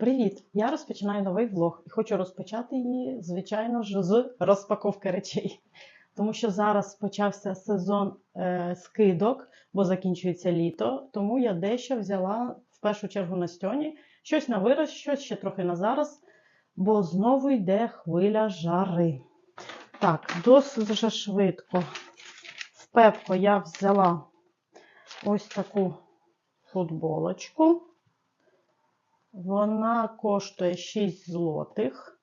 Привіт! Я розпочинаю новий влог і хочу розпочати її, звичайно ж, з розпаковки речей. Тому що зараз почався сезон е, скидок, бо закінчується літо. Тому я дещо взяла в першу чергу на стьоні. Щось на вираз, щось ще трохи на зараз, бо знову йде хвиля жари. Так, досить вже швидко. В Пепко я взяла ось таку футболочку. Вона коштує 6 злотих.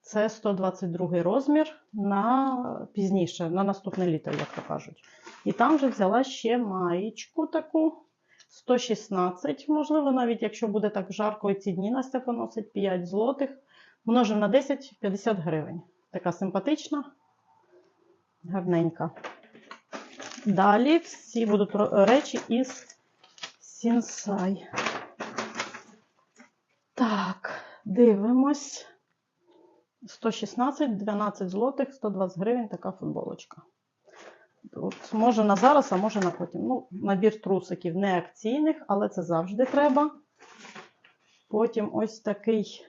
Це 122 розмір на пізніше, на наступне літо, як то кажуть. І там вже взяла ще маєчку таку 116. Можливо, навіть якщо буде так жарко і ці дні Настя поносить 5 злотих. Множимо на 10 50 гривень. Така симпатична, гарненька. Далі всі будуть речі із Сінсай. Так, дивимось. 116, 12 злотих, 120 гривень така футболочка. От, може на зараз, а може на потім. Ну, набір трусиків не акційних, але це завжди треба. Потім ось такий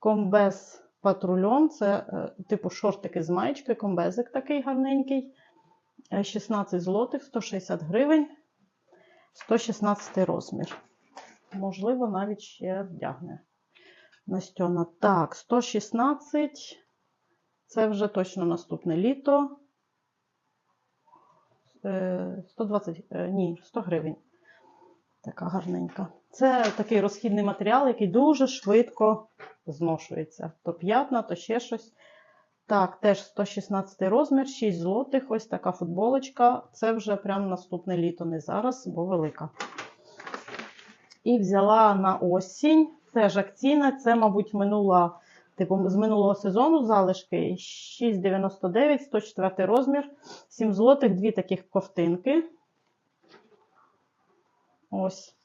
комбез патрульон. Це е, типу шортики з маєчкою, комбезик такий гарненький. Е, 16 злотих, 160 гривень, 116 розмір. Можливо, навіть ще вдягне Настьона. Так, 116. Це вже точно наступне літо. Е, 120, е, ні, 100 гривень. Така гарненька. Це такий розхідний матеріал, який дуже швидко зношується. То п'ятна, то ще щось. Так, теж 116 розмір, 6 злотих. Ось така футболочка. Це вже прям наступне літо, не зараз, бо велика. І взяла на осінь. Теж акційна. Це, мабуть, минула, типу, з минулого сезону залишки. 6,99, 104 розмір, 7 злотих, дві таких ковтинки. Ось.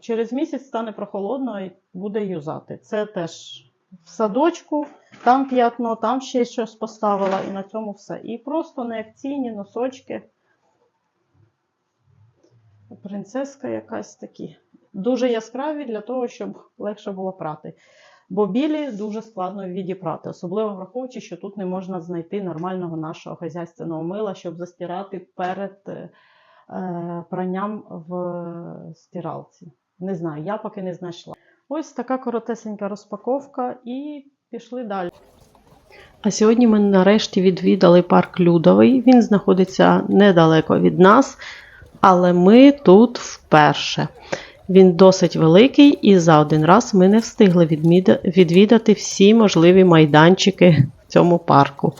Через місяць стане прохолодно і буде юзати. Це теж в садочку, там п'ятно, там ще щось поставила, і на цьому все. І просто неакційні носочки. Принцеска якась такі. Дуже яскраві для того, щоб легше було прати. Бо білі дуже складно відіпрати, особливо враховуючи, що тут не можна знайти нормального нашого хазяйственного мила, щоб застирати перед е, пранням в стиралці. Не знаю, я поки не знайшла. Ось така коротесенька розпаковка, і пішли далі. А сьогодні ми нарешті відвідали парк Людовий. Він знаходиться недалеко від нас, але ми тут вперше. Він досить великий, і за один раз ми не встигли відвідати всі можливі майданчики в цьому парку.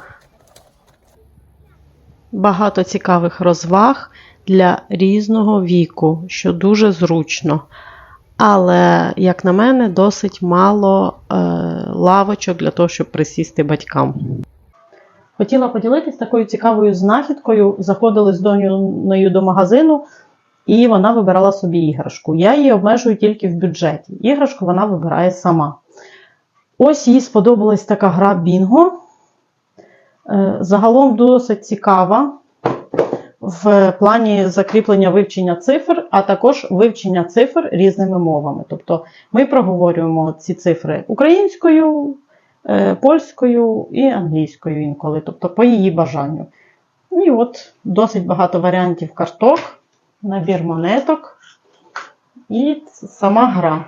Багато цікавих розваг для різного віку, що дуже зручно. Але, як на мене, досить мало е, лавочок для того, щоб присісти батькам. Хотіла поділитися такою цікавою знахідкою. Заходили з доньою до магазину, і вона вибирала собі іграшку. Я її обмежую тільки в бюджеті. Іграшку вона вибирає сама. Ось їй сподобалась така гра Бінго. Е, загалом досить цікава в плані закріплення вивчення цифр, а також вивчення цифр різними мовами. Тобто ми проговорюємо ці цифри українською, польською і англійською інколи, тобто по її бажанню. І от досить багато варіантів карток, набір монеток і сама гра.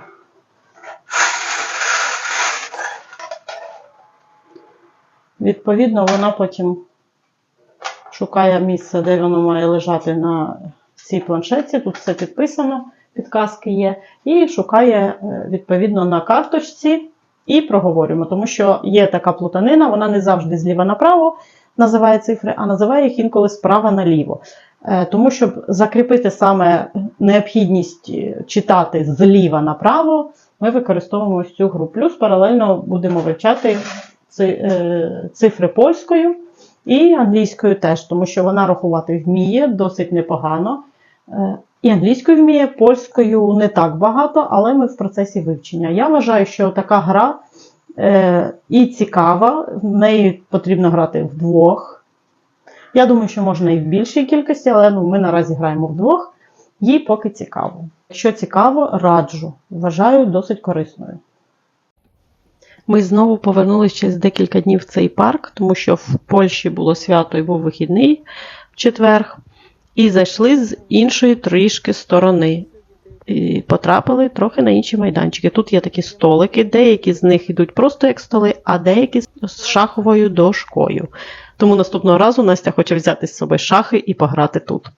Відповідно, вона потім шукає місце, де воно має лежати на цій планшетці. Тут все підписано, підказки є. І шукає, е, відповідно, на карточці і проговорюємо. Тому що є така плутанина, вона не завжди зліва направо називає цифри, а називає їх інколи справа наліво. Е, тому, щоб закріпити саме необхідність е, читати зліва направо, ми використовуємо ось цю гру. Плюс паралельно будемо вивчати цифри польською. І англійською теж, тому що вона рахувати вміє досить непогано. І англійською вміє, польською не так багато, але ми в процесі вивчення. Я вважаю, що така гра е, і цікава, в неї потрібно грати вдвох. Я думаю, що можна і в більшій кількості, але ну, ми наразі граємо вдвох. Їй поки цікаво. Якщо цікаво, раджу. Вважаю досить корисною. Ми знову повернулися через декілька днів в цей парк, тому що в Польщі було свято і був вихідний в четвер. І зайшли з іншої трішки сторони. І потрапили трохи на інші майданчики. Тут є такі столики, деякі з них йдуть просто як столи, а деякі з шаховою дошкою. Тому наступного разу Настя хоче взяти з собою шахи і пограти тут.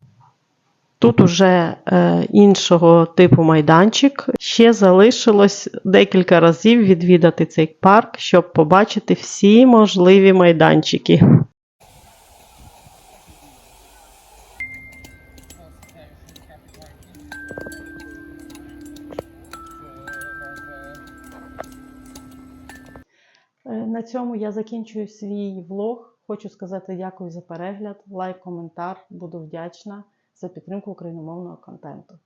Тут уже е, іншого типу майданчик. Ще залишилось декілька разів відвідати цей парк, щоб побачити всі можливі майданчики. На цьому я закінчую свій влог. Хочу сказати дякую за перегляд, лайк, коментар. Буду вдячна за підтримку україномовного контенту.